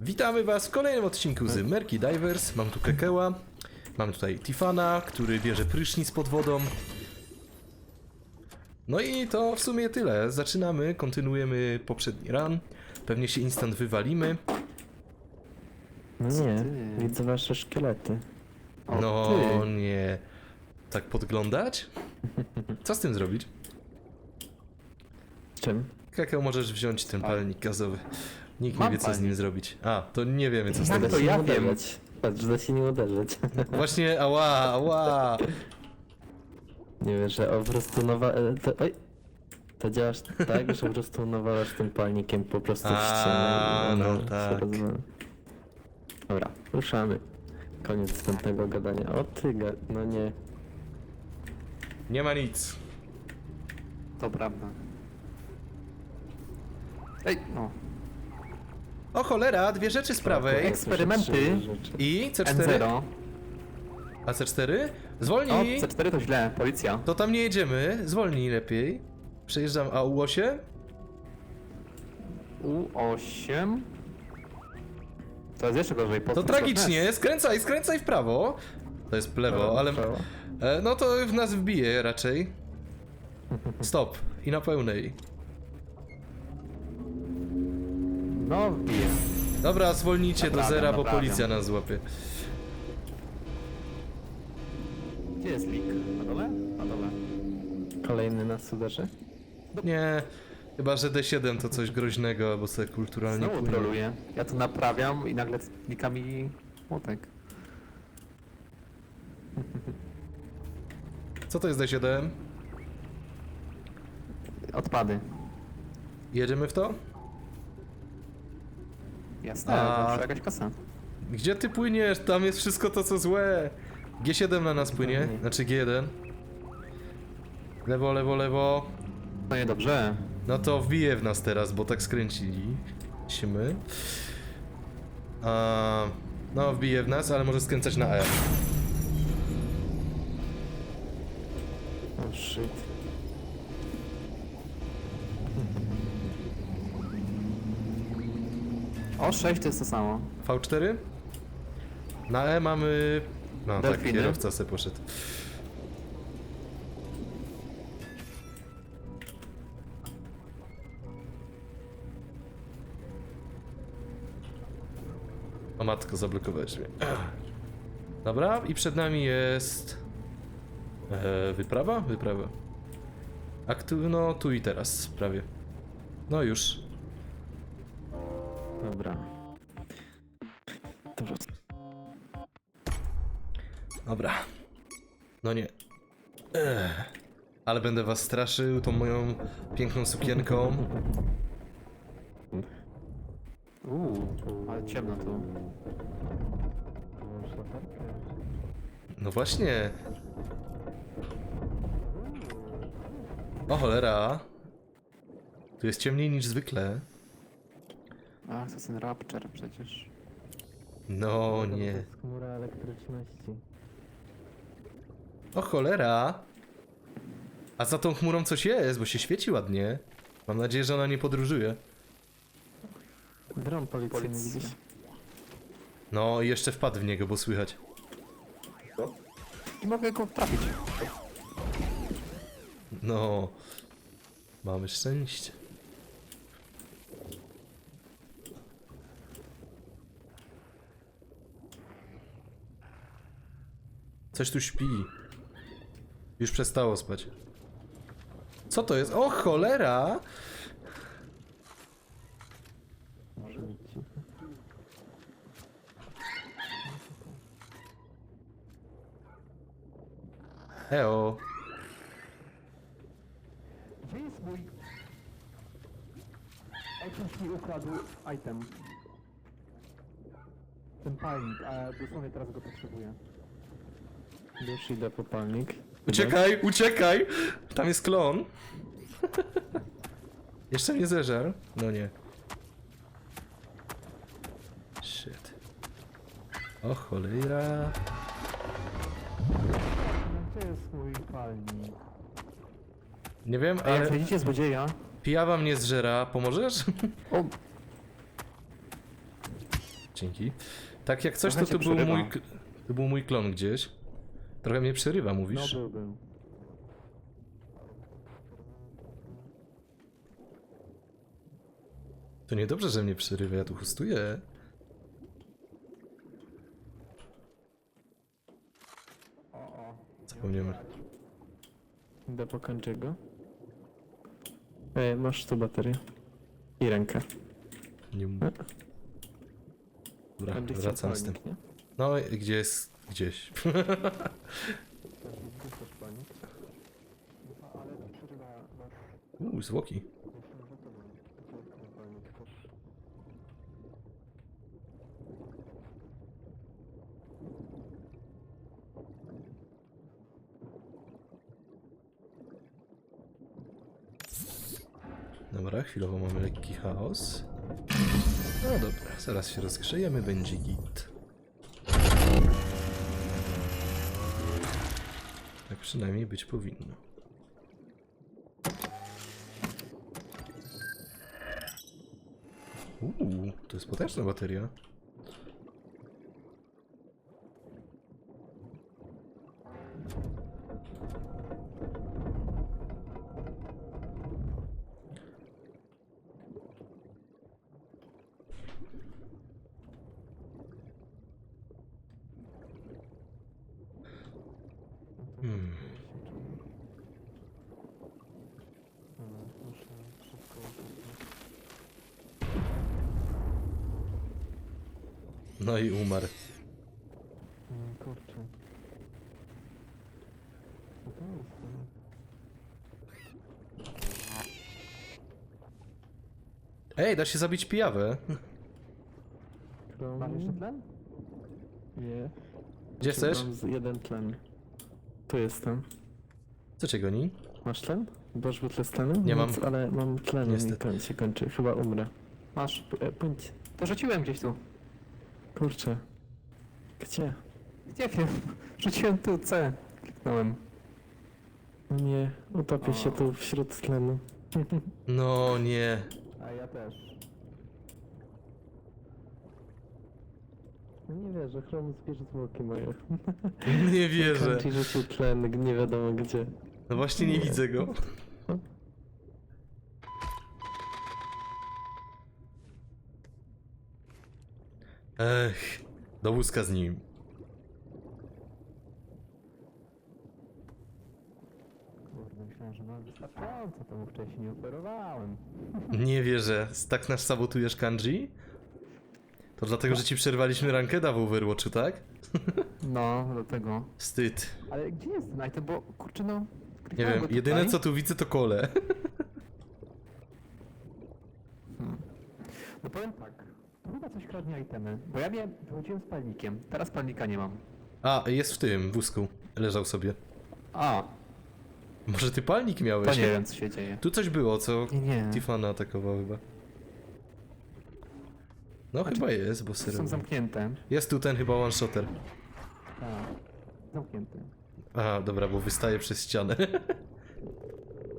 Witamy was w kolejnym odcinku z Merki Divers. Mam tu Kekeła, mam tutaj Tifana, który bierze prysznic pod wodą. No i to w sumie tyle. Zaczynamy, kontynuujemy poprzedni run. Pewnie się instant wywalimy. No nie, widzę wasze szkielety. O, No ty. nie. Tak podglądać? Co z tym zrobić? Czym? Kekeł możesz wziąć ten palnik gazowy. Nikt nie Mam wie co z nim zrobić. A, to nie wiemy co z Jak tym to się ja nie wiem? uderzać. Patrz, da się nie uderzyć. Właśnie, ała, ała. nie wiesz, że po prostu nowa... e, To, oj! To działasz tak, że po prostu nawalasz tym palnikiem po prostu w A, ścianę. i no ona się tak. rozwala. Dobra, ruszamy. Koniec wstępnego gadania. O ty, ga... no nie. Nie ma nic. To prawda. Ej, no. O cholera, dwie rzeczy z prawej. Eksperymenty. I C4? N0. A C4? O, Zwolnij! C4 to źle, policja. To tam nie jedziemy, zwolnij lepiej. Przejeżdżam a U8? U8. To jest jeszcze gorzej. To tragicznie, skręcaj, skręcaj w prawo. To jest w lewo, ale... Prawo. E, no to w nas wbije raczej. Stop. I na pełnej. No, bije. Dobra, zwolnijcie do Naprawiam, zera, bo naprawiam. policja nas złapie. Gdzie jest lik? Na dole? Na dole. Kolejny nas uderzy? Nie, chyba że D7 to coś groźnego, albo sobie kulturalnie Znowu płynie. troluję. Ja tu naprawiam i nagle lika mi młotek. Co to jest D7? Odpady. Jedziemy w to? Jasne, A- zawsze jakaś kasa. Gdzie ty płyniesz? Tam jest wszystko to co złe. G7 na nas płynie, nie. znaczy G1. Lewo, lewo, lewo. No niedobrze. No to wbije w nas teraz, bo tak skręcili. Simy. A, no wbije w nas, ale może skręcać na E. O shit. O, 6 to jest to samo. V4? Na E mamy... No tak, Delfiny. kierowca se poszedł. O matko, zablokowałeś mnie. Dobra, i przed nami jest... E, wyprawa? Wyprawa. Aktu... no tu i teraz, prawie. No już. Dobra. Dobra. Dobra. No nie. Ech. Ale będę was straszył tą moją piękną sukienką. Uuu, ale ciemno tu. No właśnie. O cholera. Tu jest ciemniej niż zwykle. Ach, to ten Rapture przecież. No To nie. jest chmura elektryczności. O cholera. A za tą chmurą coś jest, bo się świeci ładnie. Mam nadzieję, że ona nie podróżuje. Dron policyjny Policja. widzisz? No i jeszcze wpadł w niego, bo słychać. I mogę go trafić. No. Mamy szczęście. Coś tu śpi. Już przestało spać. Co to jest? O cholera! Może być. Eo. Gdzie jest mój... Mi ukradł item. Ten palnik, a dosłownie teraz go potrzebuję. Już idę po palnik. Uciekaj, uciekaj! Tam jest klon. Jeszcze mnie zeżar? No nie. Shit. O cholera. Gdzie jest mój palnik? Nie wiem, Ej, jak ale znajdziecie złodzieja... pijawa mnie zżera. Pomożesz? O, Dzięki. Tak jak coś, to Trochę to cię był, przerywa. mój, k- to był mój klon gdzieś. Trochę mnie przerywa, mówisz? No był, był. To niedobrze, że mnie przerywa, ja tu hostuję. Zapomniałem. Idę po Kanjiego. Ej, masz tu baterię. I rękę. Nie mów. Dobra, Kanji chciał wracam z tym. No, i gdzie jest? Gdzieś. Uuu, zwłoki. Dobra, chwilowo mamy lekki chaos. No dobra, zaraz się rozgrzejemy, będzie git. Tak przynajmniej być powinno. Uuu, to jest potężna bateria. Hmm. No i umarł. Kurczę. Ej, da się zabić pijawę. Masz jeszcze tlen? Nie. Gdzie chcesz? Mam z- jeden tlen. Tu jestem. Co cię goni? Masz tlen? Masz butle z tlenem? Nie mam. Nic, Ale mam tlen i koń się kończy. Chyba umrę. Masz. P- e, Pędź. To rzuciłem gdzieś tu. Kurczę. Gdzie? Gdzie wiem? Rzuciłem tu C. Kliknąłem. Nie, utopię się tu wśród tlenu. No nie. A ja też. No nie wierzę, Chrom zbierz zwłoki moje. Nie wierzę. Kanji rzucił tlen, nie wiadomo gdzie. No właśnie nie widzę go. Ech, do wózka z nim. Kurde, myślałem, że mam wystarczająco, to mu wcześniej nie oferowałem. Nie wierzę. Tak nas sabotujesz, Kanji? To dlatego, że ci przerwaliśmy rankeda w Overwatchu, tak? No, do tego. Wstyd. Ale gdzie jest ten item, bo kurczę no... Nie kliknąłem wiem, go tutaj. jedyne co tu widzę to kole. No powiem tak. To chyba coś kradnie itemy. Bo ja miałem, wychodziłem z palnikiem. Teraz palnika nie mam. A, jest w tym wózku. Leżał sobie. A, Może ty palnik miałeś? to nie wiem co się dzieje. Tu coś było, co Nie. Tifana atakował chyba. No Znaczy, chyba jest, bo Są serio. zamknięte. Jest tu ten chyba one-shotter. Tak. Zamknięte. Aha, dobra, bo wystaje przez ścianę.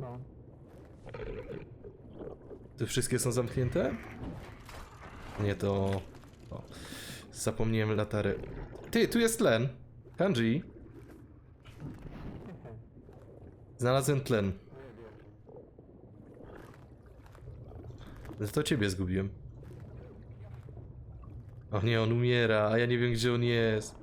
No. Te wszystkie są zamknięte? Nie, to... O. Zapomniałem latary. Ty, tu jest tlen. Kanji. Znalazłem tlen. To ciebie zgubiłem. O nie, on umiera, a ja nie wiem gdzie on jest.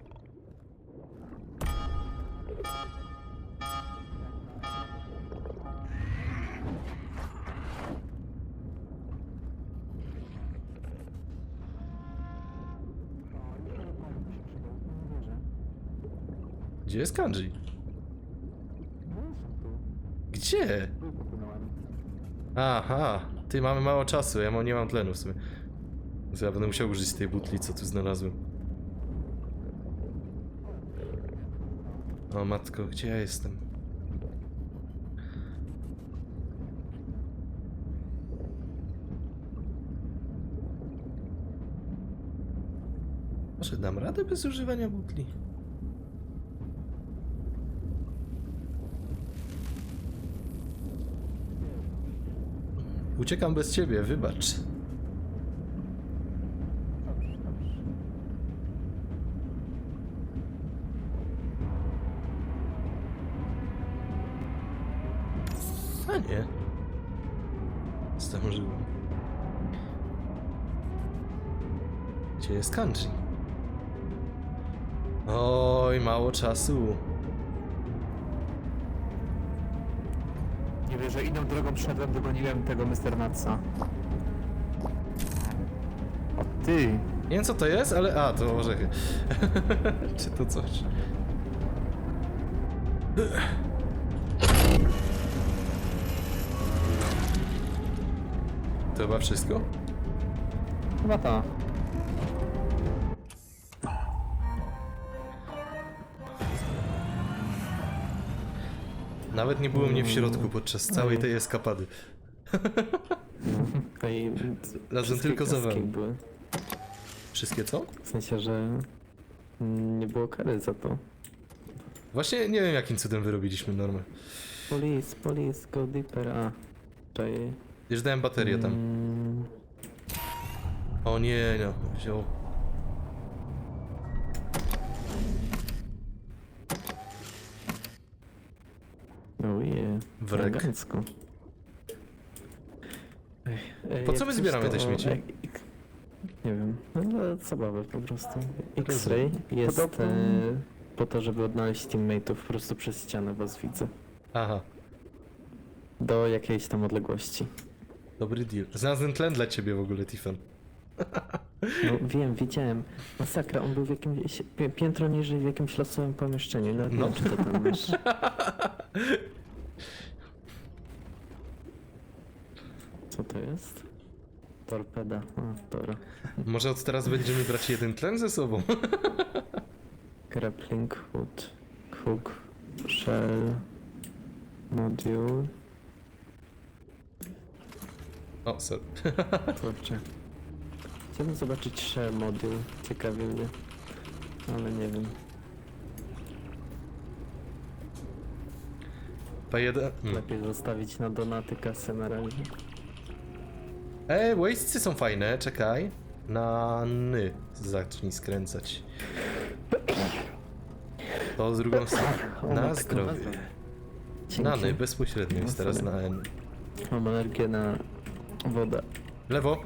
Gdzie jest Kanji? Gdzie? Aha, ty mamy mało czasu, ja mam, nie mam tlenu w sumie. Więc ja będę musiał użyć tej butli, co tu znalazłem. O matko, gdzie ja jestem? Może dam radę bez używania butli? Uciekam bez ciebie, wybacz. Dobrze, dobrze. A nie. Zdążyłem. Jest country? Oj, mało czasu. Nie wiem, że inną drogą szedłem, dogoniłem tego Mr. Natsa. O ty! Nie wiem co to jest, ale... A, to orzechy. Czy to coś? To chyba wszystko? Chyba ta. Nawet nie było mnie w środku podczas całej tej eskapady. No i... Razem wszystkie tylko za wami. były. Wszystkie co? W sensie, że mm, nie było kary za to. Właśnie nie wiem jakim cudem wyrobiliśmy normę. Police, police, go deeper, a. Czekaj. Już dałem baterię tam. Mm, O nie, no, wziął. Oh yeah. Wrek. Elegancko. Po co my zbieramy te śmieci? ik- Nie wiem. No dla zabawy po prostu. X-ray jest Podobno- e, po to, żeby odnaleźć teammateów. Po prostu przez ścianę was widzę. Aha, Do jakiejś tam odległości. dobry deal. Znalazłem tlen dla ciebie w ogóle, Tiffan. No wiem, widziałem. Masakra, on był w jakimś pi- piętro niżej w jakimś losowym pomieszczeniu. No. nie wiem, czy to tam masz. Co to jest? Torpeda. A, tora. Może od teraz będziemy brać jeden tlen ze sobą. Grappling hood. Hook. Shell. Module. O, sorry. Kurczę. Chciałbym zobaczyć shell module. Ciekawi mnie. Ale nie wiem. P1. Hmm. Lepiej zostawić na donaty kasę na razie. E, wasty są fajne, czekaj. Na ny zacznij skręcać. To z drugą stronę. Na zdrowie. Na ny, bezpośrednio jest teraz na N. Mam alergię na wodę. Lewo,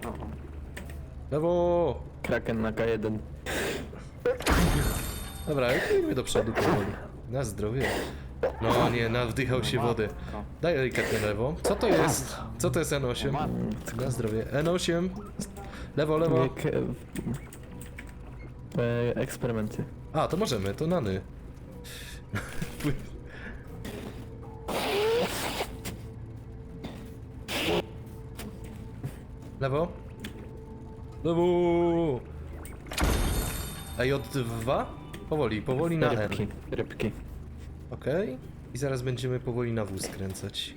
lewo. Kraken na K1. Dobra, idźmy do przodu powoli. Na zdrowie. No nie, nawdychał się wody. Daj delikatnie lewo. Co to jest? Co to jest N8? Na zdrowie. N8. Lewo, lewo. Jak, e, e, eksperymenty. A, to możemy, to nany. Lewo. Lewo. A J2? Powoli, powoli na N. Rybki. Rybki. Okej. I zaraz będziemy powoli na W skręcać.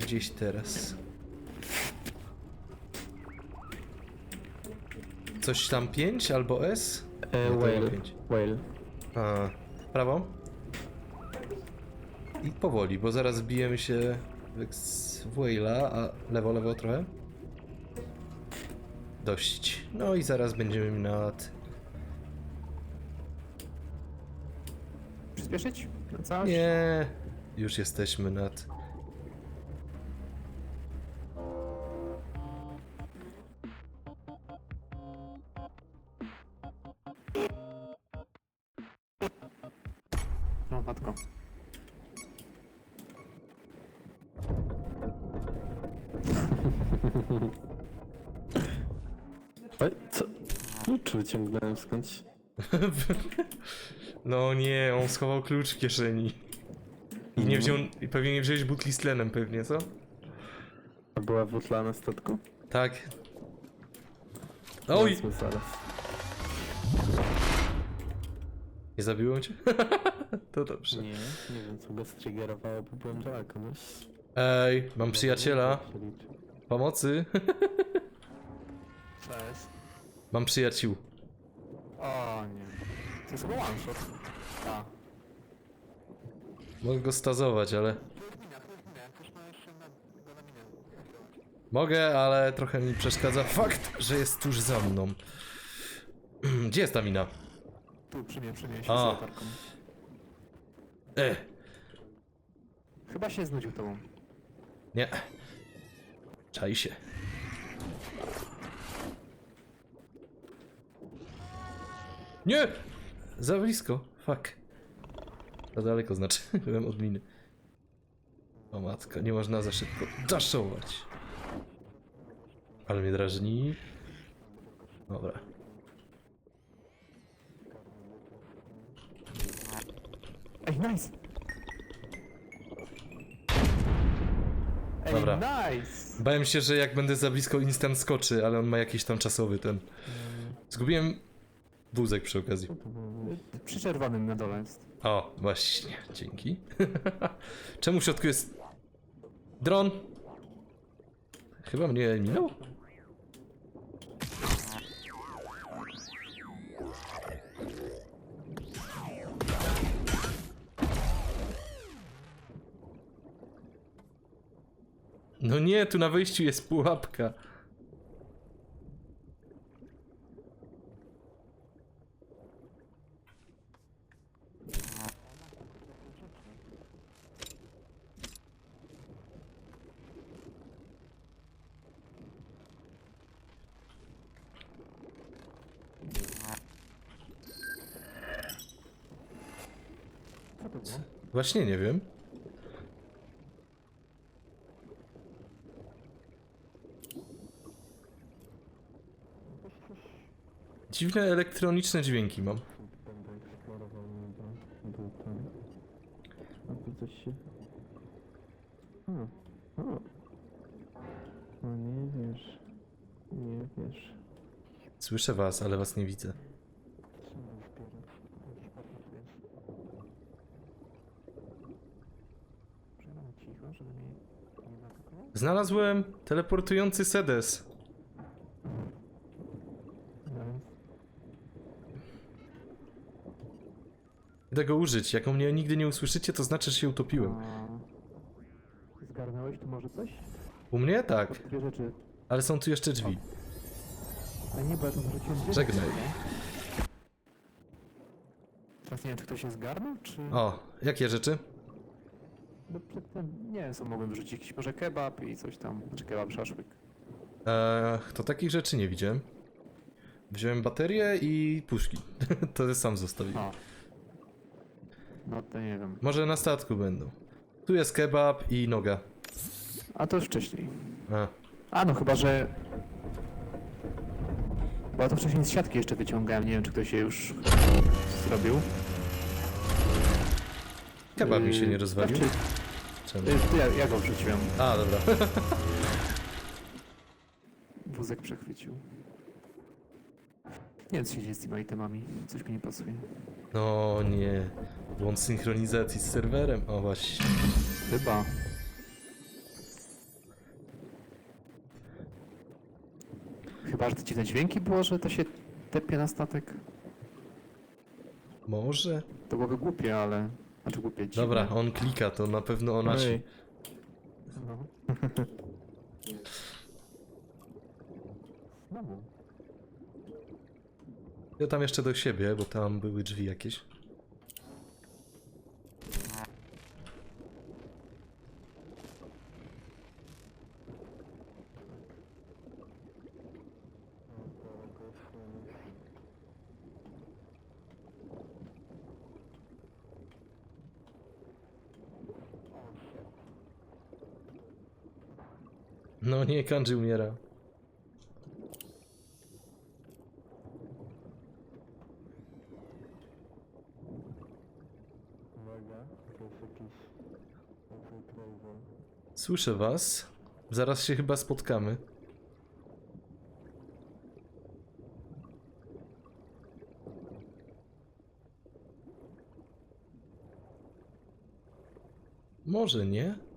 Gdzieś teraz. Coś tam 5 albo S? E, Nie, to whale. nie pięć. Whale. A, prawo. I powoli, bo zaraz bijemy się w w Whale'a, a lewo, lewo trochę. Dość. No i zaraz będziemy nad... Przyspieszyć? Na całość? Nie, już jesteśmy nad... No, matko. Oj, co? Klucz wyciągnąłem skądś. No nie, on schował klucz w kieszeni. I nie wziął, i pewnie nie wziąłeś butli z tlenem pewnie, co? A była wutla na statku? Tak. Oj! Zaraz. Nie zabiłem cię? to dobrze. Nie, nie wiem co go striggerowało, bo byłem daleko dość. Ej, mam przyjaciela. Pomocy. Cześć. Mam przyjaciół. O nie. To jest chyba one shot. A. Mogę go stazować, ale... Mogę, ale trochę mi przeszkadza fakt, że jest tuż za mną. Gdzie jest ta mina? Tu, przy mnie, przy mnie, się A. z latarką. E, Chyba się znudził tobą. Nie. Czai się. Nie! Za blisko. Fuck. Za daleko znaczy. Byłem od miny. O matko, nie można za szybko daszować. Ale mnie drażni. Dobra. Ej, nice! Ej, Dobra. nice! Bałem się, że jak będę za blisko instant skoczy, ale on ma jakiś tam czasowy ten. Zgubiłem wózek przy okazji. Przy czerwonym na dole jest. O, właśnie, dzięki. Czemu w środku jest dron? Chyba mnie minął? No nie, tu na wyjściu jest pułapka. Co to było? Właśnie nie wiem. Dziwne elektroniczne dźwięki mam. Będę eksplorował niebo. Był tam. A tu coś się... O, o. O nie wiesz. Nie wiesz. Słyszę was, ale was nie widzę. Trzeba zbierać. Jakiś papier tu jest. Trzymam cicho, żeby mnie nie zaatakował. Znalazłem teleportujący sedes. Idę go użyć. Jak o mnie nigdy nie usłyszycie, to znaczy, że się utopiłem. Zgarnąłeś tu może coś? U mnie tak, Dwie rzeczy. ale są tu jeszcze drzwi. A nie, bo ja to wrzuciłem dwie Żegnaj. rzeczy, nie? Teraz nie wiem, czy ktoś się zgarnął, czy... O, jakie rzeczy? No przedtem, nie wiem, co mogłem wyrzucić. Jakiś może kebab i coś tam. Znaczy kebab, szaszłyk. Eee, to takich rzeczy nie widziałem. Wziąłem baterię i puszki. to sam zostawiłem. O. No to nie wiem. Może na statku będą. Tu jest kebab i noga. A to już wcześniej. A, A no chyba, że... Bo to wcześniej z siatki jeszcze wyciągałem, nie wiem czy ktoś się już zrobił. kebab mi się nie Yy, rozwalił. Znaczy, Czemu? ja, ja go wrzuciłem. A, dobra. Wózek przechwycił. Nie wiem co się dzieje z tymi itemami. Coś mi nie pasuje. No nie. Błąd synchronizacji z serwerem. O właśnie. Chyba. Chyba, że te dziwne dźwięki było, że to się tepie na statek. Może? To byłoby głupie, ale... Znaczy głupie, dziwne. Dobra, on klika, to na pewno o nasi. Ej, No. Znowu. Ja tam jeszcze do siebie, bo tam były drzwi jakieś. No nie, Kanji umiera. Słyszę was. Zaraz się chyba spotkamy. Może nie?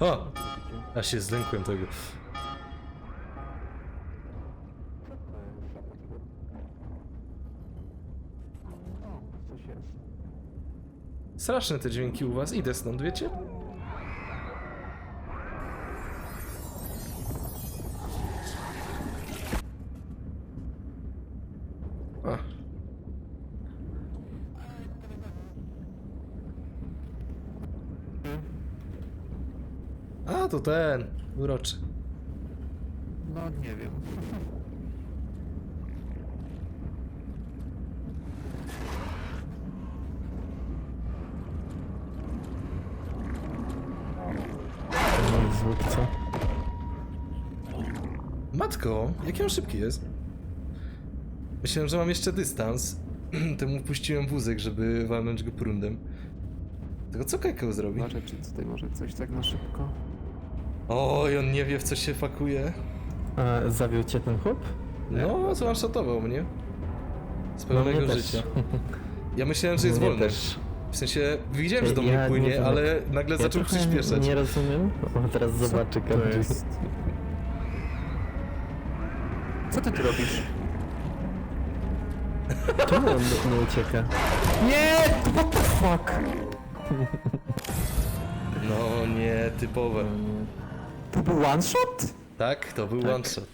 O! A się zlękłem tego. Straszne te dźwięki u was. Idę stąd, wiecie? Ten. Uroczy. No nie wiem. Jest zwód, co? Matko, jaki on szybki jest. Myślałem, że mam jeszcze dystans. Temu puściłem wózek, żeby walnąć go prądem. Tylko co Kekał zrobi? Zobaczę, czy tutaj może coś tak na szybko. Oj, on nie wie w co się pakuje. A zawiół cię ten chłop? No, zwanshotował mnie. Z No, pełnego mnie też. życia. Ja myślałem, że jest Mnie wolny. też. W sensie, widziałem, że do mnie Ja nie płynie, wiem. ale nagle Ja zaczął trochę przyspieszać. Nie rozumiem. O, teraz zobaczy każdy. jest? Co ty tu robisz? Czemu on nie, nie ucieka? Nie! What the fuck? No nie, typowe. To był one shot? Tak, to był Tak. one shot.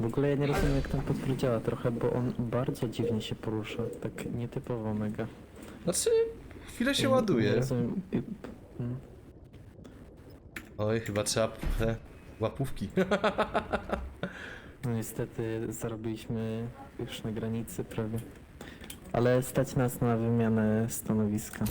W ogóle ja nie rozumiem jak ten potwór działa trochę, bo on bardzo dziwnie się porusza. Tak nietypowo mega. Znaczy, chwilę się Nie ładuje. rozumiem. I- mm. Oj, chyba trzeba te łapówki. No niestety zarobiliśmy już na granicy prawie. Ale stać nas na wymianę stanowiska.